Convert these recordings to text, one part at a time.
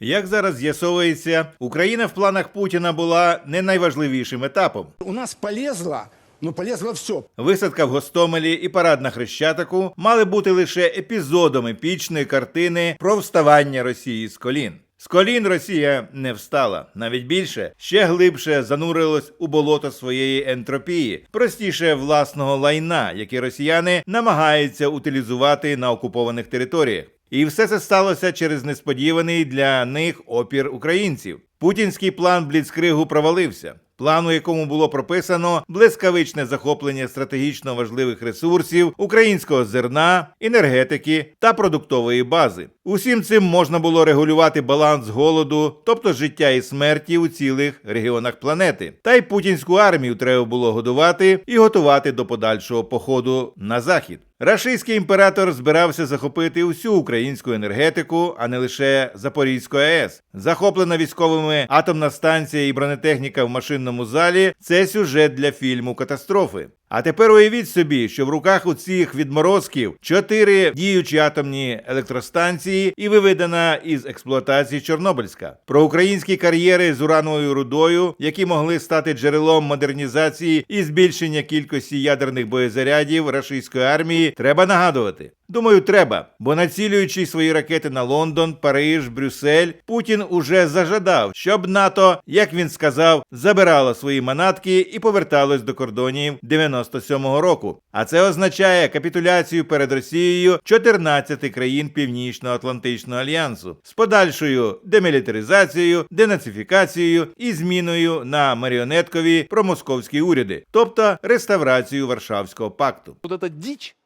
Як зараз з'ясовується, Україна в планах Путіна була не найважливішим етапом. У нас полезло, но полезло все. Висадка в Гостомелі і парад на Хрещатику мали бути лише епізодом епічної картини про вставання Росії з колін. З колін Росія не встала, навіть більше ще глибше занурилась у болото своєї ентропії, простіше власного лайна, яке росіяни намагаються утилізувати на окупованих територіях. І все це сталося через несподіваний для них опір українців. Путінський план Бліцкригу провалився. План, у якому було прописано блискавичне захоплення стратегічно важливих ресурсів, українського зерна, енергетики та продуктової бази. Усім цим можна було регулювати баланс голоду, тобто життя і смерті у цілих регіонах планети. Та й путінську армію треба було годувати і готувати до подальшого походу на захід. Рашистський імператор збирався захопити усю українську енергетику, а не лише Запорізьку АЕС. Захоплена військовими атомна станція і бронетехніка в машинному залі це сюжет для фільму Катастрофи. А тепер уявіть собі, що в руках у цих відморозків чотири діючі атомні електростанції і виведена із експлуатації Чорнобильська. Про українські кар'єри з урановою рудою, які могли стати джерелом модернізації і збільшення кількості ядерних боєзарядів рашистської армії, треба нагадувати. Думаю, треба, бо націлюючи свої ракети на Лондон, Париж, Брюссель, Путін уже зажадав, щоб НАТО, як він сказав, забирало свої манатки і поверталось до кордонів 97-го року. А це означає капітуляцію перед Росією 14 країн Північно-Атлантичного альянсу з подальшою демілітаризацією, денацифікацією і зміною на маріонеткові промосковські уряди, тобто реставрацію Варшавського пакту. Вот эта дичь,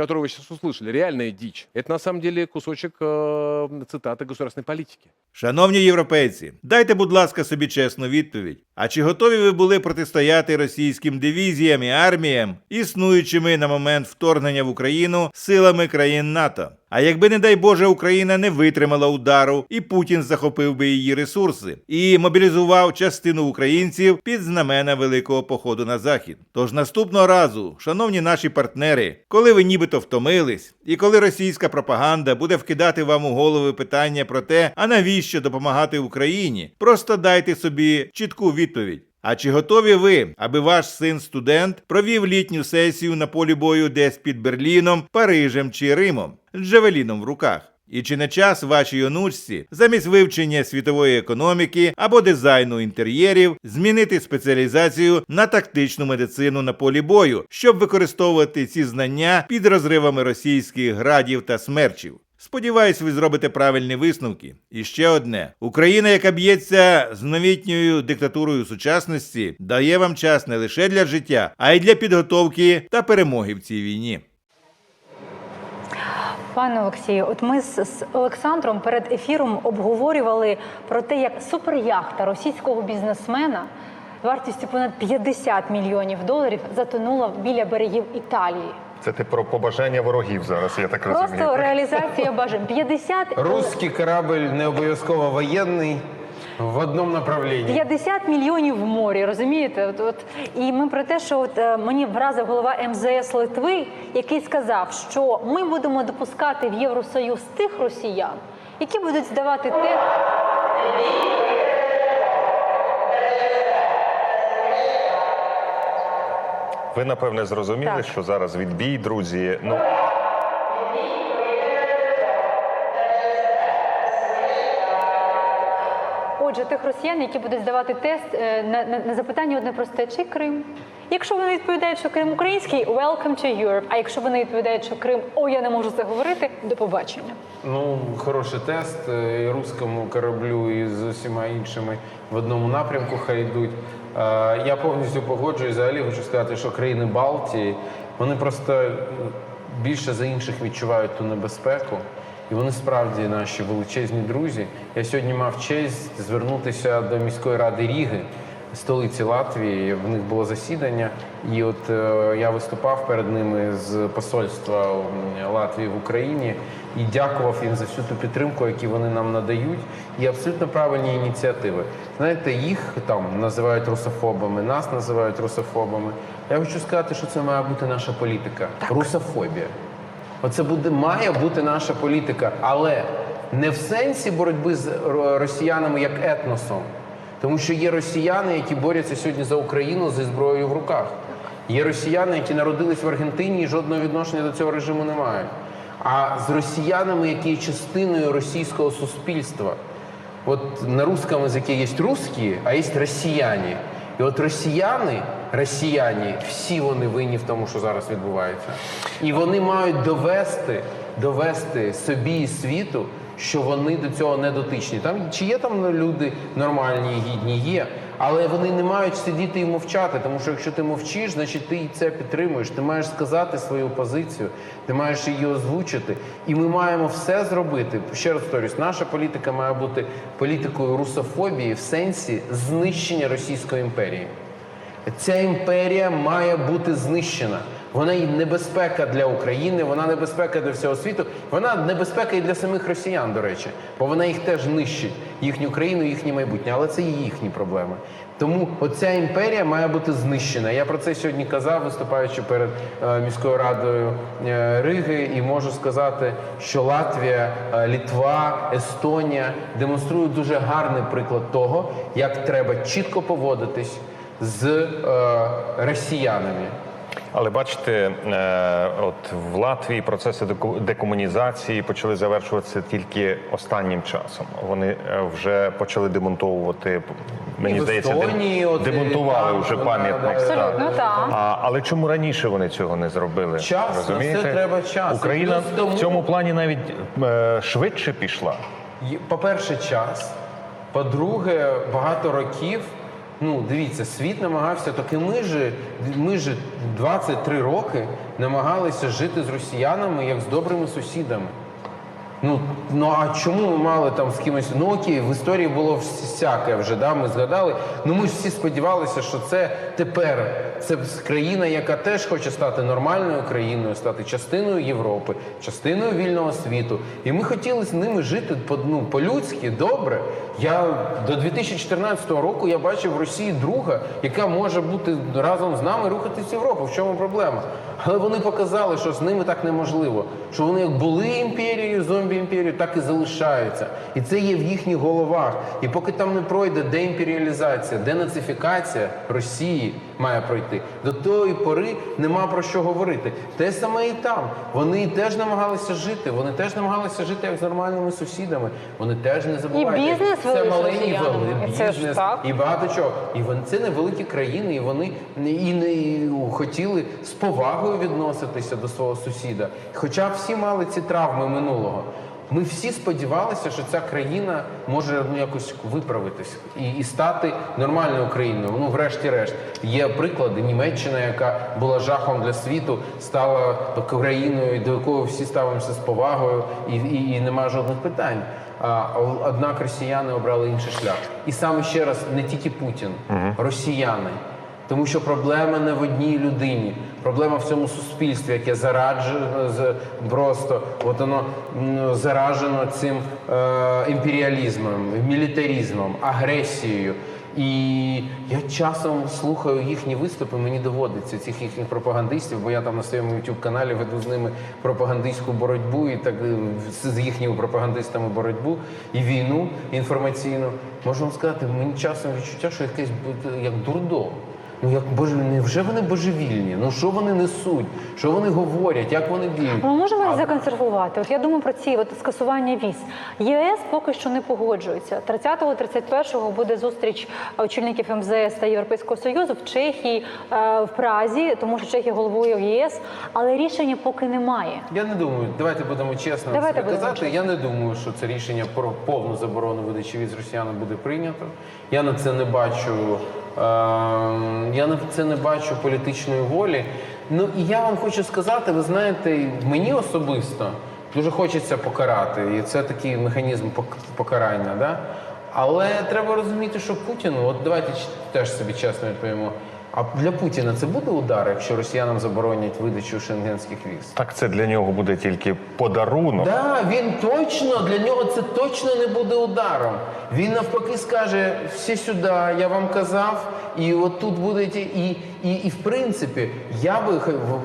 которую вы сейчас услышали, реальная дичь, это на самом деле кусочек э, цитаты государственной политики. Шановні європейці, дайте, будь ласка, собі чесну відповідь. А чи готові ви були протистояти російським дивізіям і арміям, існуючими на момент вторгнення в Україну силами країн НАТО? А якби, не дай Боже, Україна не витримала удару, і Путін захопив би її ресурси і мобілізував частину українців під знамена великого походу на захід. Тож наступного разу, шановні наші партнери, коли ви нібито втомились, і коли російська пропаганда буде вкидати вам у голови питання про те, а навіщо допомагати Україні, просто дайте собі чітку відповідь. А чи готові ви, аби ваш син студент провів літню сесію на полі бою десь під Берліном, Парижем чи Римом з джавеліном в руках? І чи не час вашій онучці замість вивчення світової економіки або дизайну інтер'єрів змінити спеціалізацію на тактичну медицину на полі бою, щоб використовувати ці знання під розривами російських градів та смерчів? Сподіваюсь, ви зробите правильні висновки. І ще одне: Україна, яка б'ється з новітньою диктатурою сучасності, дає вам час не лише для життя, а й для підготовки та перемоги в цій війні. Пане Олексію, от ми з, Олександром перед ефіром обговорювали про те, як суперяхта російського бізнесмена вартістю понад 50 мільйонів доларів затонула біля берегів Італії. Це ти про побажання ворогів зараз, я так розумію. Просто реалізація бажань 50 Русский корабль не обов'язково воєнний в одному направленні. 50 мільйонів в морі, розумієте? От, от. І ми про те, що от, е, мені вразив голова МЗС Литви, який сказав, що ми будемо допускати в Євросоюз тих росіян, які будуть здавати те. Ви напевне зрозуміли, Так. що зараз відбій, друзі. Ну Отже, тих росіян, які будуть здавати тест е, на, на, на запитання одне просте, чи Крим. Якщо вони відповідають, що Крим український, welcome to Europe. А якщо вони відповідають, що Крим, о, я не можу це говорити, до побачення. Ну, хороший тест. е, І руському кораблю, і з усіма іншими в одному напрямку хай йдуть. Е, Я повністю погоджуюсь. Взагалі хочу сказати, що країни Балтії вони просто більше за інших відчувають ту небезпеку. І вони справді наші величезні друзі. Я сьогодні мав честь звернутися до міської ради Ріги, столиці Латвії. В них було засідання, і от е, я виступав перед ними з посольства Латвії в Україні і дякував їм за всю ту підтримку, яку вони нам надають. І абсолютно правильні ініціативи. Знаєте, їх там називають русофобами, нас називають русофобами. Я хочу сказати, що це має бути наша політика. Русофобія. Оце буде має бути наша політика, але Не в сенсі боротьби з росіянами як етносом, тому що є росіяни, які борються сьогодні за Україну зі зброєю в руках. Є росіяни, які народились в Аргентині і жодного відношення до цього режиму не мають. А з росіянами, які є частиною російського суспільства. От на русском языке є русські, а є росіяни. І от росіяни, росіяни, всі вони винні в тому, що зараз відбувається. І вони мають довести, довести собі і світу, що вони до цього не дотичні. Там чи є там люди нормальні гідні? Є. Але вони не мають сидіти і мовчати, тому що якщо ти мовчиш, значить ти це підтримуєш. Ти маєш сказати свою позицію, ти маєш її озвучити. І ми маємо все зробити. Ще раз повторюсь, наша політика має бути політикою русофобії в сенсі знищення Російської імперії. Ця імперія має бути знищена. Вона і небезпека для України, вона небезпека для всього світу. Вона небезпека і для самих росіян, до речі, бо вона їх теж нищить, їхню країну, їхнє майбутнє. Але це і їхні проблеми. Тому оця імперія має бути знищена. Я про це сьогодні казав, виступаючи перед е, міською радою е, Риги, і можу сказати, що Латвія, е, Літва, Естонія демонструють дуже гарний приклад того, як треба чітко поводитись з росіянами. Але бачите, е, от в Латвії процеси декомунізації почали завершуватися тільки останнім часом. Вони е, вже почали демонтовувати. Мені І здається, Естонії, от, і демонтували там, вже да, пам'ятник. да. Абсолютно так. А, але чому раніше вони цього не зробили? Час, на Розумієте? все треба час. Україна тому- в цьому плані навіть е, швидше пішла. По-перше, час. По-друге, багато років. Ну, дивіться, світ намагався, так і ми ж, ми ж 23 роки намагалися жити з росіянами як з добрими сусідами. Ну, ну а чому ми мали там з кимось? Ну окей, в історії було всяке вже, да, ми згадали. Ну ми ж всі сподівалися, що це тепер це країна, яка теж хоче стати нормальною країною, стати частиною Європи, частиною вільного світу. І ми хотіли з ними жити по- ну, по-людськи, добре. Я до 2014 року я бачив в Росії друга, яка може бути разом з нами рухатись в Європу. В чому проблема? Але вони показали, що з ними так неможливо. Що вони як були імперією, зомбі-імперією, так і залишаються. І це є в їхніх головах. І поки там не пройде деімперіалізація, денацифікація Росії має пройти, до тої пори нема про що говорити. Те саме і там. Вони теж намагалися жити. Вони теж намагалися жити як з нормальними сусідами. Вони теж не забувайте. І бізнес це маленький бізнес, і багато чого. І вони це невеликі країни, і вони і не хотіли з повагою відноситися до свого сусіда. Хоча всі мали ці травми минулого. Ми всі сподівалися, що ця країна може ну, якось виправитись і, і стати нормальною країною. Ну, врешті-решт, є приклади. Німеччина, яка була жахом для світу, стала країною, до якої всі ставимося з повагою, і, і, і немає жодних питань. А, однак росіяни обрали інший шлях. І саме ще раз не тільки Путін, росіяни. Тому що проблема не в одній людині, проблема в цьому суспільстві, яке зараджено просто от воно заражено цим е, імперіалізмом, мілітарізмом, агресією. І я часом слухаю їхні виступи, мені доводиться цих їхніх пропагандистів, бо я там на своєму youtube каналі веду з ними пропагандистську боротьбу і так е, з їхніми пропагандистами боротьбу і війну інформаційну. Можу вам сказати, мені часом відчуття, що якесь як дурдом. Ну як боже, невже вони божевільні? Ну що вони несуть? Що вони говорять? Як вони діють? Ми можемо їх законсервувати. От я думаю про ці от скасування віз. ЄС поки що не погоджується. 30-31 буде зустріч очільників МЗС та Європейського союзу в Чехії, е, в Празі, тому що Чехія головує в ЄС, але рішення поки немає. Я не думаю, давайте будемо чесно Давайте будемо казати. Я не думаю, що це рішення про повну заборону видачі віз росіянам буде прийнято. Я на це не бачу. Е, я на це не бачу політичної волі. Ну і я вам хочу сказати, ви знаєте, мені особисто дуже хочеться покарати, і це такий механізм пок- покарання. Да? Але треба розуміти, що Путіну, от давайте теж собі чесно відповімо. А для Путіна це буде удар, якщо росіянам заборонять видачу шенгенських віз? Так це для нього буде тільки подарунок. Да, він точно для нього це точно не буде ударом. Він навпаки скаже: всі сюди, я вам казав, і от тут будете. І, і, і в принципі, я би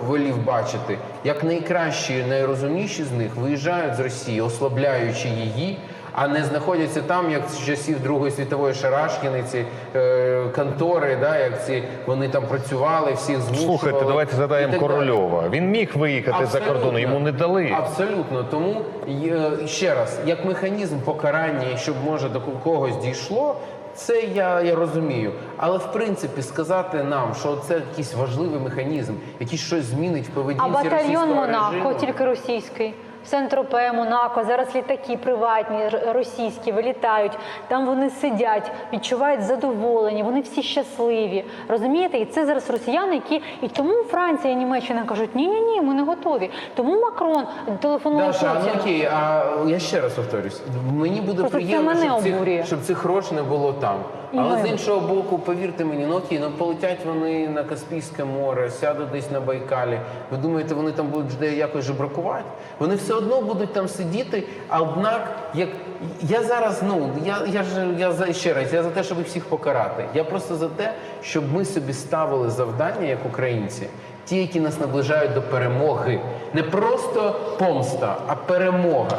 волів бачити, як найкращі, найрозумніші з них виїжджають з Росії, ослабляючи її. А не знаходяться там, як з часів Другої світової шарашкіни, ці е, контори, да, як ці вони там працювали, всіх змушували. Слухайте, давайте далі. Корольова. Він міг виїхати за кордон, йому не дали. Абсолютно. Тому е, ще раз, як механізм покарання, щоб може до когось дійшло. Це я, я розумію, але в принципі сказати нам, що це якийсь важливий механізм, який щось змінить в поведінці А батальйон російського Монако, режиму. тільки російський. Сент-Тропе, Монако, зараз літаки приватні, російські вилітають. Там вони сидять, відчувають задоволення, вони всі щасливі. Розумієте? І це зараз росіяни, які і тому Франція і Німеччина кажуть, ні, ні, ні, ми не готові. Тому Макрон телефонує Даша, ну окей, а я ще раз повторюсь. Мені буде Просто це приємно, мене щоб обурює. цих, щоб цих грош не було там. І Але з іншого боку, повірте мені, ну окей, ну полетять вони на Каспійське море, сядуть десь на Байкалі. Ви думаєте, вони там будуть де якось жебракувати? Вони все одно будуть там сидіти. А однак, як я зараз, ну я, я ж я за ще раз, я за те, щоб всіх покарати. Я просто за те, щоб ми собі ставили завдання як українці. Ті, які нас наближають до перемоги, не просто помста, а перемога.